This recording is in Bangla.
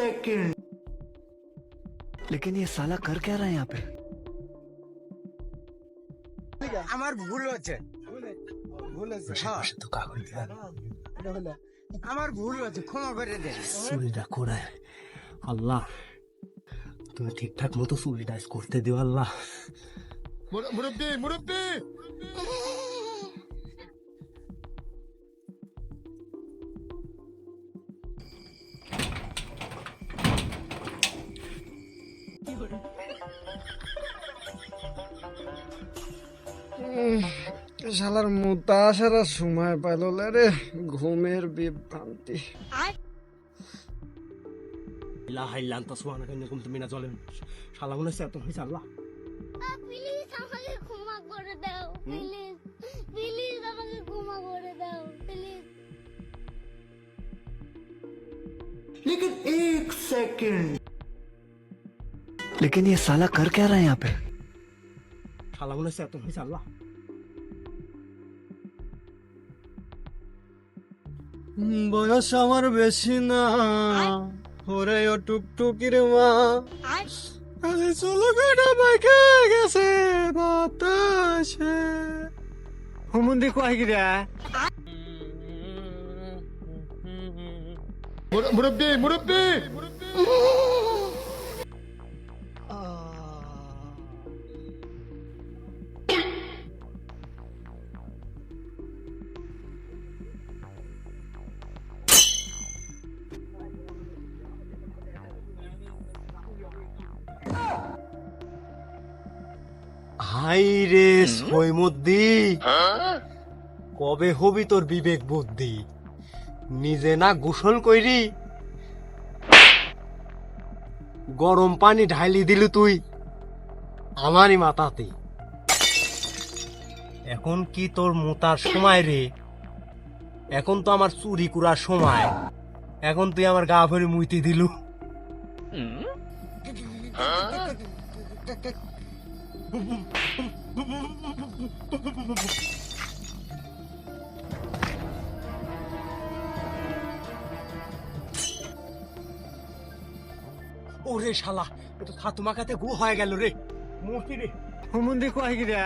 सेकंड लेकिन ये साला कर क्या रहा है यहाँ पे আমার ভুল হচ্ছে ভুল হচ্ছে হ্যাঁ। আমার ভুল হচ্ছে ক্ষমা করে দে চুরিটা করে আল্লাহ তুমি ঠিকঠাক মতো চুরিটা করতে দিও আল্লাহ মুরব্বী মুরব্বী শালার মুতা আসার আর সময় পাইল রে ঘুমের বিভ্রান্তি ইলাহা ইল্লা আনতা সুবহানাকা ইন্নী কুনতু মিনাজ জালিমিন শালা মনে হচ্ছে এত হয়েছে আল্লাহ প্লিজ আমাকে ক্ষমা করে দাও প্লিজ প্লিজ আমাকে ক্ষমা করে দাও প্লিজ लेकिन एक सेकंड लेकिन ये साला कर क्या रहा है यहाँ पे শালা মনে হচ্ছে এত হয়েছে আল্লাহ বয়স আমার বেশি না। ওরে ও টুকটুকির মা। আরে চলো বেটা বাইকে গেছে বাতাসে হুমুন্দি কয় গিরা? মুরব্বী মুরব্বী! হাই রে সৈমদ্দি। কবে হবি তোর বিবেক বুদ্ধি? নিজে না গোসল কইরি? গরম পানি ঢাইলি দিলু তুই আমারই মাথাতে। এখন কি তোর মোতার সময় রে? এখন তো আমার চুরি করার সময়। এখন তুই আমার গা ভরে মুইতে দিলু। ওরে শালা এটা খাতুমা খাতে গু হয়ে গেল রে। মূর্তি রে। হুমুন্দি কয় গিরা